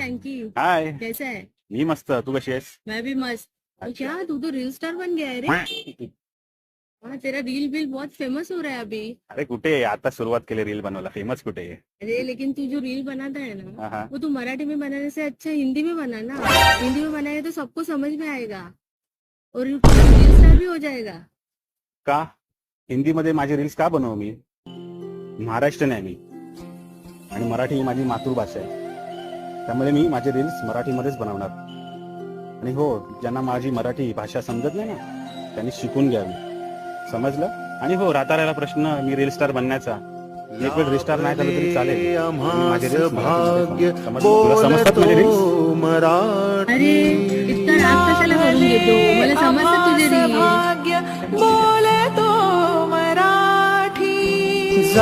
शैंकी हाय कैसा है? मी मस्त. तू कशी आहेस? मैं भी मस्त. और क्या? तू तो रील स्टार बन गया है रे. हाँ तेरा रील बिल बहुत फेमस हो रहा है अभी. अरे कुठे आता सुरुवात केली रील बनवायला फेमस कुठे आहे अरे लेकिन तू जो रील बनाता है ना हा, हा. वो तू मराठी में बनाने से अच्छा हिंदी में बना ना. हिंदी में बनाएगा तो सबको समझ में आएगा. और रील स्टार भी हो जाएगा. का? हिंदीमध्ये माझे रील्स का बनवू मी? महाराष्ट्रीयन आहे मी. आणि मराठी ही माझी मातृभाषा आहे. त्यामुळे मी माझे रील्स मराठीमध्येच बनवणार. आणि हो ज्यांना माझी मराठी भाषा समजत नाही ना त्यांनी शिकून घ्यावी समजलं? आणि हो राहता राहिला प्रश्न मी रील स्टार बनण्याचा. एक वेळ रील स्टार नाही झालं तरी चालेल. माझे मराठीमध्ये. समजलं? तुला समजतात माझे रील्स अरे इतना राग कशाला करून घेतो? मला समजतं तुझे रील